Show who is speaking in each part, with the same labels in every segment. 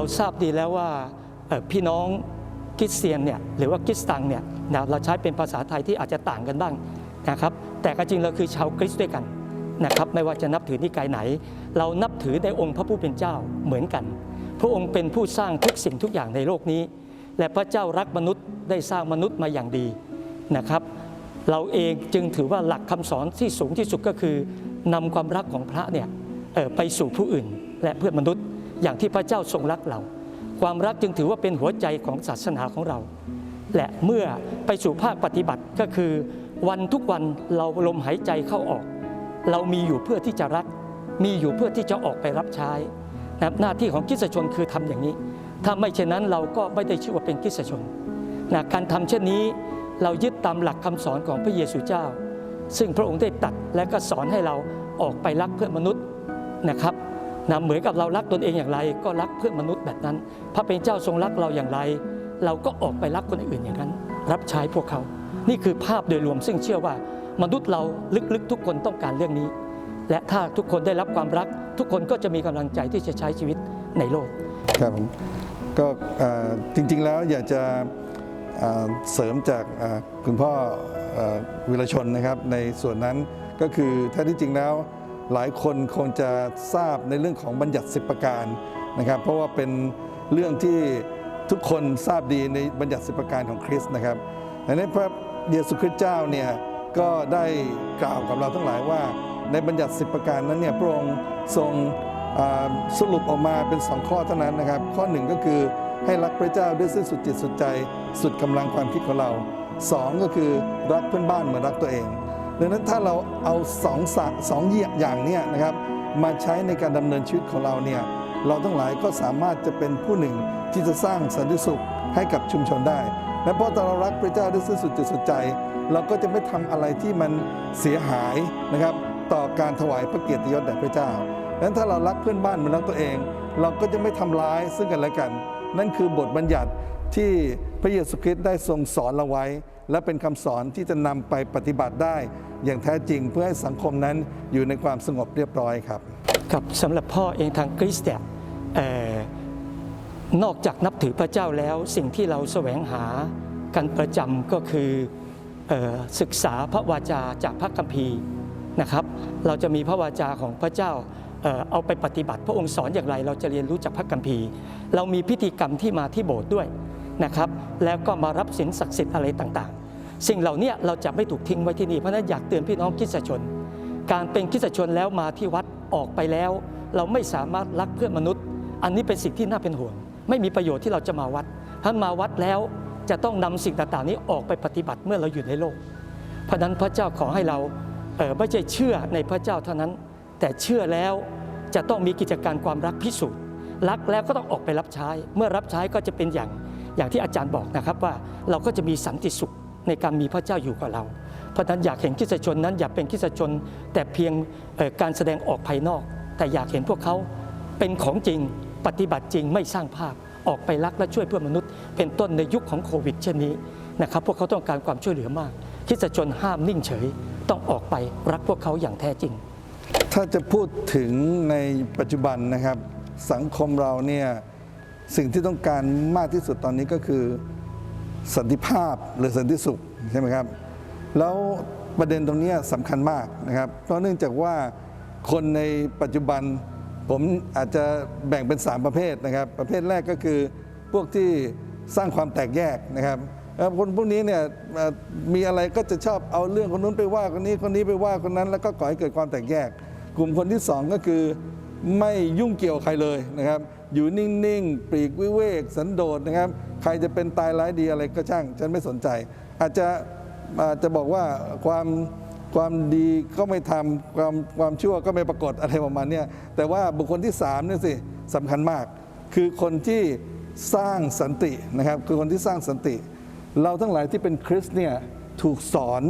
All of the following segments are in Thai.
Speaker 1: เราทราบดีแล้วว่าพี่น้องคริสเตียนเนี่ยหรือว่าคริสตังเนี่ยนะเราใช้เป็นภาษาไทยที่อาจจะต่างกันบ้างนะครับแต่ก็จริงเราคือชาวคริสต์ด้วยกันนะครับไม่ว่าจะนับถือนิกายไหน เรานับถือในองค์พระผู้เป็นเจ้าเหมือนกัน พระองค์เป็นผู้สร้างทุกสิ่งทุกอย่างในโลกนี้ และพระเจ้ารักมนุษย์ได้สร้างมนุษย์มาอย่างดีนะครับ เราเองจึงถือว่าหลักคำสอนที่สูงที่สุดก็คือนำความรักของพระเนี่ยไปสู่ผู้อื่นและเพื่อนมนุษย์ อย่างที่พระเจ้าทรงรักเรา ความรักจึงถือว่าเป็นหัวใจของศาสนาของเรา และเมื่อไปสู่ภาคปฏิบัติก็คือ วันทุกวันเราลมหายใจเข้าออก เรามีอยู่เพื่อที่จะรัก มีอยู่เพื่อที่จะออกไปรับใช้นะหน้าที่ของคริสชนคือทำอย่างนี้ ถ้าไม่เช่นนั้นเราก็ไม่ได้ชื่อว่าเป็นคริสชนนะการทำเช่นนี้เรายึดตามหลักคำสอนของพระเยซูเจ้า ซึ่งพระองค์ได้ตัดและก็สอนให้เราออกไปรักเพื่อนมนุษย์นะครับ นะเหมือนกับเรารักตนเองอย่างไร ก็รักเพื่อนมนุษย์แบบนั้น พระเป็นเจ้าทรงรักเราอย่างไร เราก็ออกไปรักคนอื่นอย่างนั้น รับใช้พวกเขา นี่คือภาพโดยรวมซึ่งเชื่อว่ามนุษย์เราลึกๆ ทุกคนต้องการเรื่องนี้ และถ้าทุกคนได้รับความรัก ทุกคนก็จะมีกำลังใจที่จะใช้ชีวิตในโลก
Speaker 2: ครับผมก็จริงๆแล้วอยากจะเสริมจากคุณพ่ออวิรชนนะครับในส่วนนั้นก็คือแท้ที่จริงแล้ว หลายคนคงจะทราบในเรื่องของบัญญัติสิบประการนะครับ เพราะว่าเป็นเรื่องที่ทุกคนทราบดีในบัญญัติสิบประการของคริสต์นะครับดังนั้นพระเยซูคริสต์เจ้าเนี่ยก็ได้กล่าวกับเราทั้งหลายว่า ในบัญญัติสิบประการนั้นเนี่ยพระองค์ทรงสรุปออกมาเป็น2ข้อเท่านั้นนะครับ ข้อหนึ่งก็คือให้รักพระเจ้าด้วยสิ้นสุดจิตสุดใจ สุดกำลังความคิดของเรา 2 ก็คือรักเพื่อนบ้านเหมือนรักตัวเอง ดังนั้นถ้าเราเอาสองสสองอย่างเนี้นะครับมาใช้ในการดำเนินชีวิตของเราเนี่ยเราทั้งหลายก็สามารถจะเป็นผู้หนึ่งที่จะสร้างสันติสุขให้กับชุมชนได้ และเพราะตอเรารักพระเจ้าด้วยสุดจิตสุดใจ เราก็จะไม่ทำอะไรที่มันเสียหายนะครับต่อการถวายพระเกียรติยศแด่พระเจ้าดังนั้นถ้าเรารักเพื่อนบ้านเหมือนรักตัวเอง เราก็จะไม่ทำร้ายซึ่งกันและกัน นั่นคือบทบัญญัติ ที่พระเยซูคริสต์ได้ทรงสอนเราไว้ และเป็นคำสอนที่จะนำไปปฏิบัติได้ อย่างแท้จริงเพื่อให้สังคมนั้นอยู่ในความสงบเรียบร้อยครับ
Speaker 1: ครับสำหรับพ่อเองทางคริสเนี่ยเอ่อนอกจากนับถือพระเจ้าแล้วสิ่งที่เราแสวงหากันประจำก็คืออศึกษาพระวาจาจากพระคัมภีร์นะครับ เราจะมีพระวาจาของพระเจ้าเอาไปปฏิบัติ พระองค์สอนอย่างไร เราจะเรียนรู้จากพระคัมภีร์ เรามีพิธีกรรมที่มาที่โบสถ์ด้วย นะครับ แล้วก็มารับสินศักดิ์สิทธิ์อะไรต่างๆ สิ่งเหล่านี้เราจะไม่ถูกทิ้งไว้ที่นี่เพราะนั้นอยากเตือนพี่น้องคิสตชน การเป็นคิสตชนแล้วมาที่วัดออกไปแล้ว เราไม่สามารถรักเพื่อนมนุษย์ อันนี้เป็นสิ่งที่น่าเป็นห่วง ไม่มีประโยชน์ที่เราจะมาวัดถ้ามาวัดแล้วจะต้องนำสิ่งต่างๆ นี้ออกไปปฏิบัติเมื่อเราอยู่ในโลก เพราะนั้นพระเจ้าขอให้เราเออไม่ใช่เชื่อในพระเจ้าเท่านั้น แต่เชื่อแล้วจะต้องมีกิจการความรักพิสูจน์รักแล้วก็ต้องออกไปรับใช้ เมื่อรับใช้ก็จะเป็นอย่าง อย่างที่อาจารย์บอกนะครับว่าเราก็จะมีสันติสุขในการมีพระเจ้าอยู่กับเรา เพราะฉะนั้นอยากเห็นคริสตชนนั้นอย่าเป็นคริสตชน แต่เพียงการแสดงออกภายนอก แต่อยากเห็นพวกเขาเป็นของจริงปฏิบัติจริงไม่สร้างภาพออกไปรักและช่วยเพื่อนมนุษย์ เป็นต้นในยุคของโควิด เช่นนี้นะครับพวกเขาต้องการความช่วยเหลือมากคริสตชนห้ามนิ่งเฉย ต้องออกไปรักพวกเขาอย่างแท้จริง
Speaker 2: ถ้าจะพูดถึงในปัจจุบันนะครับสังคมเราเนี่ย สิ่งที่ต้องการมากที่สุดตอนนี้ก็คือสันติภาพหรือสันติสุขใช่ไหมครับ แล้วประเด็นตรงนี้สำคัญมากนะครับ เพราะเนื่องจากว่าคนในปัจจุบันผมอาจจะแบ่งเป็น 3 ประเภทนะครับ ประเภทแรกก็คือพวกที่สร้างความแตกแยกนะครับคนพวกนี้เนี่ยมีอะไรก็จะชอบเอาเรื่องคนนู้นไปว่าคนนี้คนนี้ไปว่าคนนั้น แล้วก็ก่อให้เกิดความแตกแยก กลุ่มคนที่สองก็คือไม่ยุ่งเกี่ยวใครเลยนะครับ อยู่นิ่งๆ ปลีกวิเวก สันโดษนะครับ ใครจะเป็นตายร้ายดีอะไรก็ช่าง ฉันไม่สนใจ อาจจะอาจจะบอกว่าความความดีก็ไม่ทำความความชั่วก็ไม่ปรากฏอะไรประมาณนี้แต่ว่าบุคคลที่สามนี่สิสำคัญมาก คือคนที่สร้างสันตินะครับ คือคนที่สร้างสันติ เราทั้งหลายที่เป็นคริสเนี่ยถูกสอน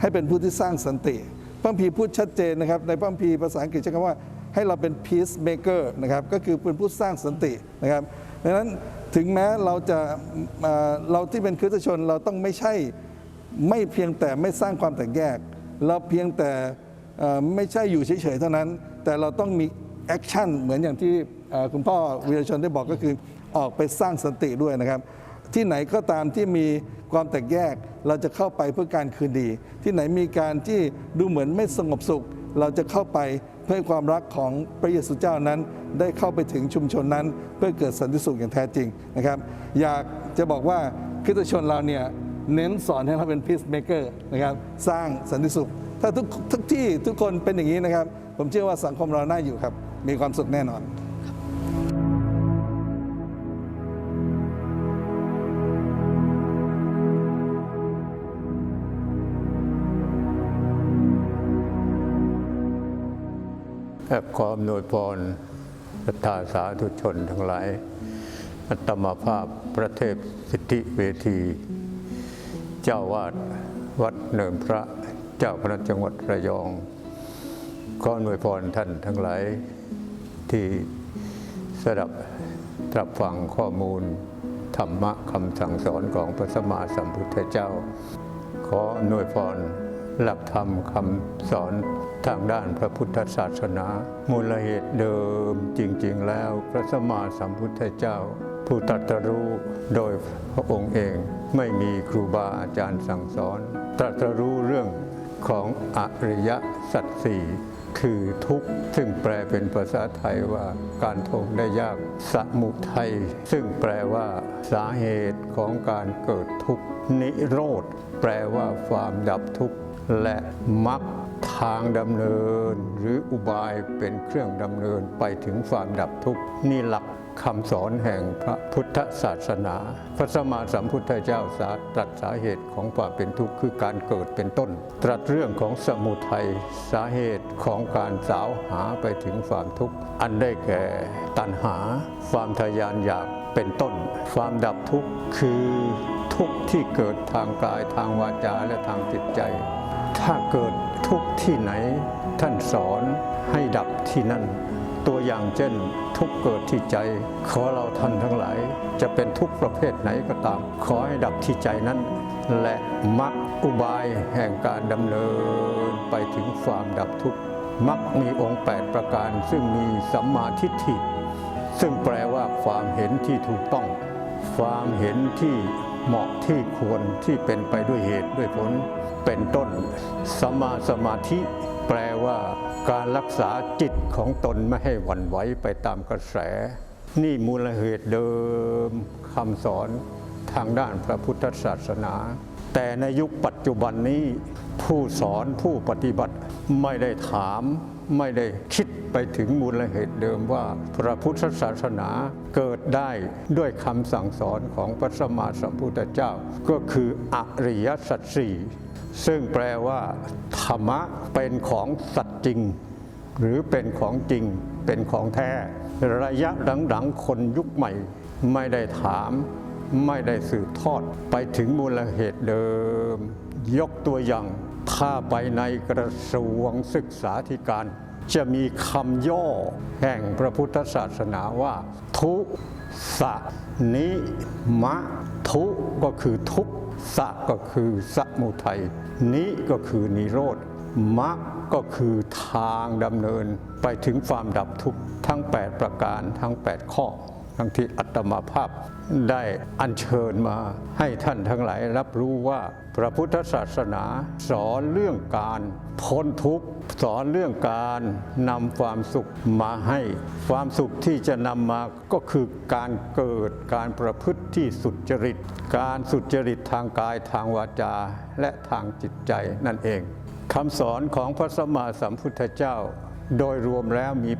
Speaker 2: ให้เป็นผู้ที่สร้างสันติพระคัมภีพูดชัดเจนนะครับ ในพระคัมภีภาษาอังกฤษใช้คำว่า ให้เราเป็น peacemaker นะครับก็คือเป็นผู้สร้างสันตินะครับดังนั้นถึงแม้เราจะเราที่เป็นคริสตชนเราต้องไม่ใช่ไม่เพียงแต่ไม่สร้างความแตกแยก เราเพียงแต่ไม่ใช่อยู่เฉยๆเท่านั้น แต่เราต้องมีแอคชั่นเหมือนอย่างที่คุณพ่อวีรชนได้บอกก็คือออกไปสร้างสันติด้วยนะครับ ที่ไหนก็ตามที่มีความแตกแยกเราจะเข้าไปเพื่อการคืนดี ที่ไหนมีการที่ดูเหมือนไม่สงบสุข เราจะเข้าไป เพื่อให้ความรักของพระเยซูเจ้านั้นได้เข้าไปถึงชุมชนนั้น เพื่อเกิดสันติสุขอย่างแท้จริงนะครับ อยากจะบอกว่าคริสตชนเราเนี่ยเน้นสอนให้เราเป็นพีซเมเกอร์นะครับสร้างสันติสุข ถ้าทุกทุกที่ทุกคนเป็นอย่างนี้นะครับ ผมเชื่อว่าสังคมเราน่าอยู่ครับ มีความสุขแน่นอน
Speaker 3: แอบขออำนวยพรศรัทธาสาธุชนทั้งหลาย อัตมาภาพพระเทพสิทธิเวที เจ้าวาดวัดเนินพระเจ้าคณะจังหวัดระยอง ขออำนวยพรท่านทั้งหลายที่สดับตรับฟังข้อมูล ธรรมะคำสั่งสอนของพระสัมมาสัมพุทธเจ้า ขออำนวยพร หลักธรรมคำสอนทางด้านพระพุทธศาสนา มูลเหตุเดิมจริง ๆ แล้วพระสมมาสัมพุทธเจ้า ผู้ตรัสรู้โดยพระองค์เองไม่มีครูบาอาจารย์สั่งสอน ตรัสรู้เรื่องของอริยสัจสี่คือทุกข์ซึ่งแปลเป็นภาษาไทยว่าการทงได้ยากสมุทัยซึ่งแปลว่าสาเหตุของการเกิดทุกข์นิโรธแปลว่าความดับทุกข์ และมรรคทางดำเนิน หรืออุบายเป็นเครื่องดำเนินไปถึงความดับทุกข์นี่หลักคำสอนแห่งพระพุทธศาสนา พระสมมาสัมพุทธเจ้าสาตรัสสาเหตุของความเป็นทุกข์คือการเกิดเป็นต้น ตรัสเรื่องของสมุทัยสาเหตุของการสาวหาไปถึงความทุกข์ อันได้แก่ตัณหา ความทะยานอยากเป็นต้น ความดับทุกข์คือทุกข์ที่เกิดทางกายทางวาจาและทางจิตใจ ถ้าเกิดทุกที่ไหนท่านสอนให้ดับที่นั่น ตัวอย่างเช่น ทุกเกิดที่ใจ ขอเราท่านทั้งหลาย จะเป็นทุกประเภทไหนก็ตาม ขอให้ดับที่ใจนั้น และมักอุบายแห่งการดำเนินไปถึงความดับทุกมักมีองค์ 8 ประการ ซึ่งมีสัมมาทิฏฐิ ซึ่งแปลว่าความเห็นที่ถูกต้อง ความเห็นที่ เหมาะที่ควรที่เป็นไปด้วยเหตุด้วยผลเป็นต้นสมมาสมาธิแปลว่าการรักษาจิตของตนไม่ให้หวั่นไหวไปตามกระแส นี่มูลเหตุเดิมคำสอนทางด้านพระพุทธศาสนา แต่ในยุคปัจจุบันนี้ผู้สอนผู้ปฏิบัติ ไม่ได้ถามไม่ได้คิดไปถึงมูลเหตุเดิมว่า พระพุทธศาสนาเกิดได้ด้วยคำสั่งสอนของพระสัมมาสัมพุทธเจ้า ก็คืออริยสัจสี่ซึ่งแปลว่า ธรรมะเป็นของสัตย์จริง หรือเป็นของจริง เป็นของแท้ ระยะหลังๆคนยุคใหม่ ไม่ได้ถามไม่ได้สืบทอดไปถึงมูลเหตุเดิม ยกตัวอย่าง ถ้าไปในกระทรวงศึกษาธิการ จะมีคำย่อแห่งพระพุทธศาสนาว่า ทุสะนิมะทุก็คือทุกสะก็คือสมุทัยนิก็คือนิโรธมรรคก็คือทางดำเนินไปถึงความดับทุกข์ทั้ง 8 ประการทั้ง 8 ข้อ ทั้งที่อัตมาภาพได้อัญเชิญมาให้ท่านทั้งหลายรับรู้ว่าพระพุทธศาสนาสอนเรื่องการพ้นทุกข์สอนเรื่องการนำความสุขมาให้ ความสุขที่จะนำมาก็คือการเกิดการประพฤติที่สุจริต การสุจริตทางกายทางวาจาและทางจิตใจนั่นเองคำสอนของพระสัมมาสัมพุทธเจ้า โดยรวมแล้วมี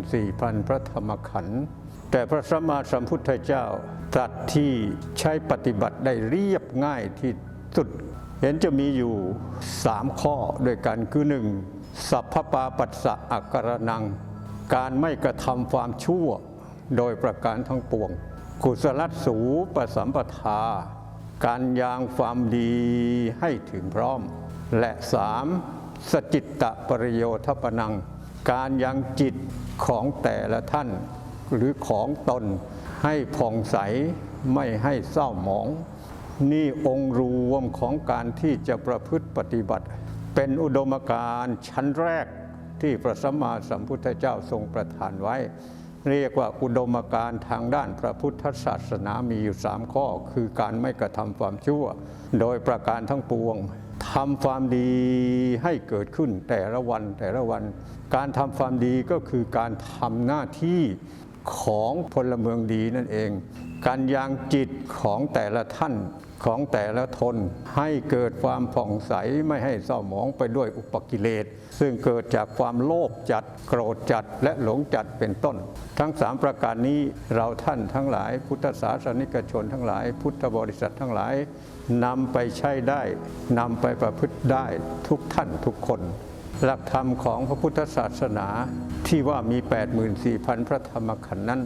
Speaker 3: 84,000 พระธรรมขันธ์ แต่พระสัมมาสัมพุทธเจ้าตรัสที่ใช้ปฏิบัติได้เรียบง่ายที่สุด เห็นจะมีอยู่3ข้อด้วยกันคือหนึ่งสัพพปาปัสสะอักกรนัง การไม่กระทำความชั่วโดยประการทั้งปวง กุศลสูปสัมปทา การยางความดีให้ถึงพร้อม และสามสจิตตะปริโยทปนัง การยังจิตของแต่ละท่าน หรือของตนให้ผ่องใสไม่ให้เศร้าหมอง นี่องค์รวมของการที่จะประพฤติปฏิบัติ เป็นอุดมการณ์ชั้นแรกที่พระสัมมาสัมพุทธเจ้าทรงประทานไว้ เรียกว่าอุดมการณ์ทางด้านพระพุทธศาสนามีอยู่สามข้อ คือการไม่กระทำความชั่ว โดยประการทั้งปวงทำความดีให้เกิดขึ้นแต่ละวันแต่ละวัน การทำความดีก็คือการทำหน้าที่ ของพลเมืองดีนั่นเอง การยังจิตของแต่ละท่านของแต่ละทนให้เกิดความผ่องใสไม่ให้เศร้าหมองไปด้วยอุปกิเลส ซึ่งเกิดจากความโลภจัดโกรธจัดและหลงจัดเป็นต้น ทั้งสามประการนี้เราท่านทั้งหลาย พุทธศาสนิกชนทั้งหลาย พุทธบริษัททั้งหลายนำไปใช้ได้นำไปประพฤติได้ทุกท่านทุกคน หลักธรรมของพระพุทธศาสนาที่ว่ามี 84,000 พระธรรมขันธ์นั้น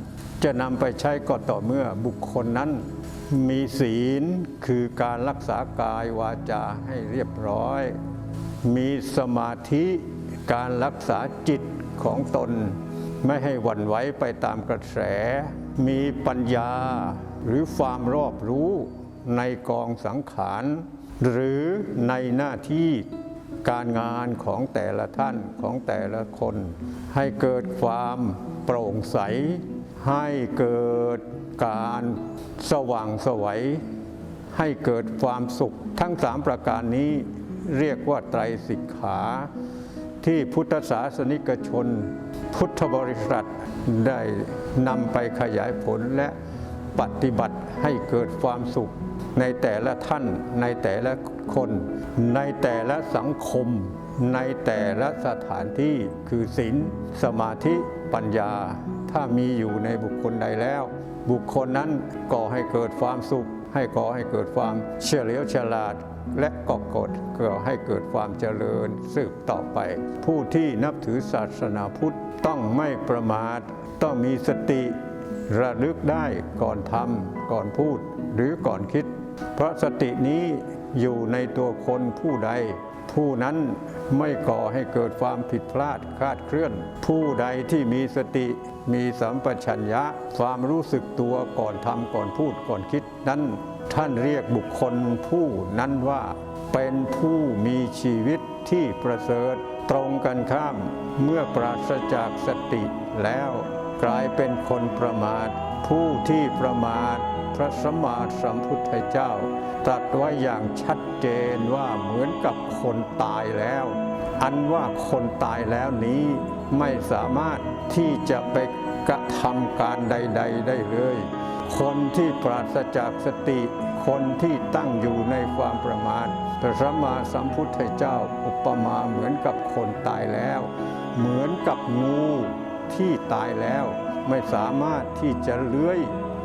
Speaker 3: จะนำไปใช้ก็ต่อเมื่อบุคคลนั้น มีศีลคือการรักษากายวาจาให้เรียบร้อย มีสมาธิการรักษาจิตของตน ไม่ให้หวั่นไหวไปตามกระแส มีปัญญาหรือความรอบรู้ในกองสังขาร หรือในหน้าที่ การงานของแต่ละท่านของแต่ละคน ให้เกิดความโปร่งใส ให้เกิดการสว่างไสวัยให้เกิดความสุขทั้งสามประการนี้เรียกว่าไตรสิกขา ที่พุทธศาสนิกชน พุทธบริษัทได้นำไปขยายผลและปฏิบัติให้เกิดความสุข ในแต่ละท่าน ในแต่ละคน ในแต่ละสังคม ในแต่ละสถานที่คือศีลสมาธิปัญญา ถ้ามีอยู่ในบุคคลใดแล้ว บุคคลนั้นก่อให้เกิดความสุข ให้ก่อให้เกิดความเฉลียวฉลาดและก่อกดก่อให้เกิดความเจริญสืบต่อไป ผู้ที่นับถือศาสนาพุทธต้องไม่ประมาท ต้องมีสติ ระลึกได้ก่อนทำก่อนพูดหรือก่อนคิด เพราะสตินี้อยู่ในตัวคนผู้ใด ผู้นั้นไม่ก่อให้เกิดความผิดพลาดคลาดเคลื่อน ผู้ใดที่มีสติมีสัมปชัญญะ ความรู้สึกตัวก่อนทำก่อนพูดก่อนคิดนั้นท่านเรียกบุคคลผู้นั้นว่าเป็นผู้มีชีวิตที่ประเสริฐตรงกันข้ามเมื่อปราศจากสติแล้ว กลายเป็นคนประมาท ผู้ที่ประมาท ระสัมมาสัมพุทธเจ้า ตรัสไว้อย่างชัดเจนว่าเหมือนกับคนตายแล้ว อันว่าคนตายแล้วนี้ไม่สามารถที่จะไปกระทำการใด ๆ ได้เลย คนที่ปราศจากสติ คนที่ตั้งอยู่ในความประมาทพระสัมมาสัมพุทธเจ้าอุปมาเหมือนกับคนตายแล้ว เหมือนกับงูที่ตายแล้ว ไม่สามารถที่จะเลื้อย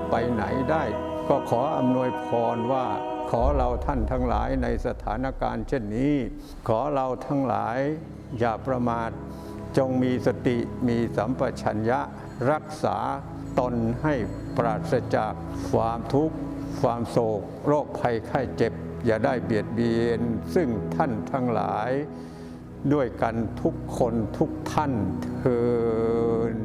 Speaker 3: ไปไหนได้ ก็ขออำนวยพรว่าขอเราท่านทั้งหลายในสถานการณ์เช่นนี้ ขอเราทั้งหลายอย่าประมาท จงมีสติมีสัมปชัญญะ รักษาตนให้ปราศจากความทุกข์ความโศก โรคภัยไข้เจ็บ อย่าได้เบียดเบียน ซึ่งท่านทั้งหลาย ด้วยกันทุกคนทุกท่านเทิน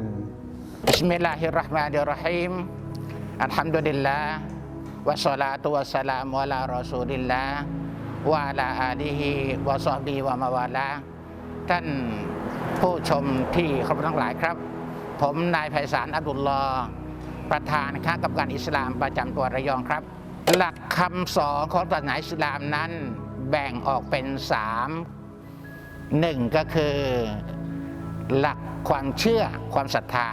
Speaker 4: Bismillahirrahmanirrahim. Alhamdulillah. Wassalatu wassalamu ala rasulillah. Wa ala alihi wa sahbihi wa mawala ท่านผู้ชมที่เคารพทั้งหลายครับ ผมนายไพศาลอับดุลลอประธานคณะกรรมการอิสลามประจำตัวระยองครับ หลักคำสอนของศาสนาอิสลามนั้นแบ่งออกเป็นสามหนึ่งก็คือหลักความเชื่อความศรัทธา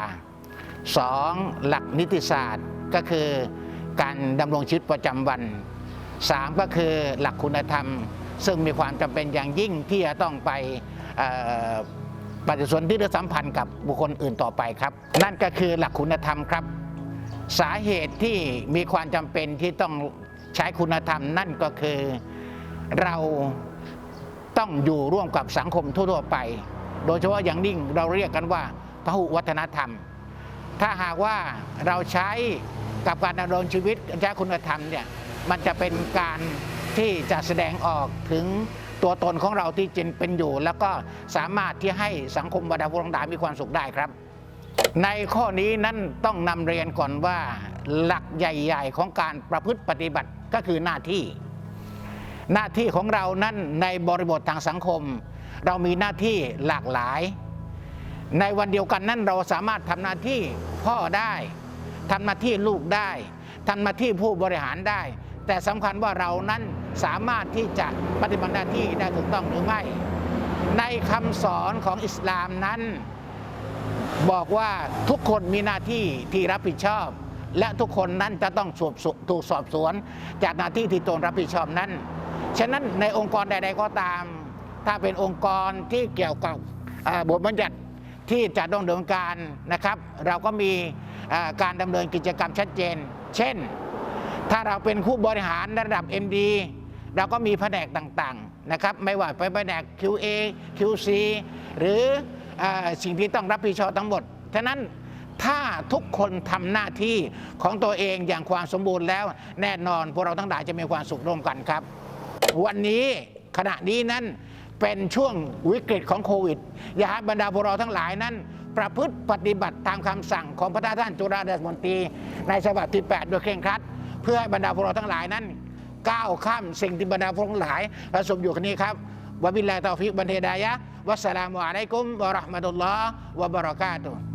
Speaker 4: สองหลักนิติศาสตร์ก็คือ การดำรงชีวิตประจำวันสามก็คือหลักคุณธรรม ซึ่งมีความจำเป็นอย่างยิ่งที่จะต้องไปเอ่อปฏิสนธิหรือสัมพันธ์กับบุคคลอื่นต่อไปครับ นั่นก็คือหลักคุณธรรมครับ สาเหตุที่มีความจำเป็นที่ต้องใช้คุณธรรม นั่นก็คือเราต้องอยู่ร่วมกับสังคมทั่วๆไป โดยเฉพาะอย่างยิ่งเราเรียกกันว่าพหุวัฒนธรรม ถ้าหากว่าเราใช้กับการดำรงชีวิตใช้คุณธรรมเนี่ยมันจะเป็นการที่จะแสดงออกถึงตัวตนของเราที่จริงเป็นอยู่ แล้วก็สามารถที่ให้สังคมบรรดาผู้รังดามีความสุขได้ครับ ในข้อนี้นั้นต้องนำเรียนก่อนว่าหลักใหญ่ ๆ ของการประพฤติปฏิบัติก็คือหน้าที่ หน้าที่ของเรานั้นในบริบททางสังคม เรามีหน้าที่หลากหลาย ในวันเดียวกันนั้นเราสามารถทำหน้าที่พ่อได้ทำหน้าที่ลูกได้ทำหน้าที่ผู้บริหารได้ แต่สำคัญว่าเรานั้นสามารถที่จะปฏิบัติหน้าที่ได้ถูกต้องหรือไม่ ในคำสอนของอิสลามนั้น บอกว่าทุกคนมีหน้าที่ที่รับผิดชอบ และทุกคนนั้นจะต้องสอบสถูกสอบสวน จากหน้าที่ที่ตนรับผิดชอบนั้น ฉะนั้นในองค์กรใด ๆก็ตาม ถ้าเป็นองค์กรที่เกี่ยวกับบทบัญญัติ ที่จะต้องดำเนินการนะครับ เราก็มีการดำเนินกิจกรรมชัดเจน เช่น ถ้าเราเป็นผู้บริหารระดับ MD เราก็มีแผนกต่างๆนะครับ ไม่ว่าเป็นแผนก QA QC หรืออสิ่งที่ต้องรับผิดชอบทั้งหมด ฉะนั้นถ้าทุกคนทำหน้าที่ของตัวเองอย่างความสมบูรณ์แล้ว แน่นอนพวกเราทั้งหลายจะมีความสุขร่วมกันครับ วันนี้ขณะนี้นั้น เป็นช่วงวิกฤตของโควิด อย่าให้บรรดาพวกเราทั้งหลายนั้น ประพฤติปฏิบัติตามคำสั่งของพระท่านจุฬาเดชมนตรีในฉบับที่ 8 โดยเคร่งครัด เพื่อให้บรรดาพวกเราทั้งหลายนั้นก้าวข้ามสิ่งที่บรรดาพวกเราทั้งหลายประสบอยู่กันนี้ครับวะบิลลาตอฟิกบันเทดายะวัสสลามุอะลัยกุมวะราะห์มะตุลลอฮ์วะบะเราะกาตุฮ์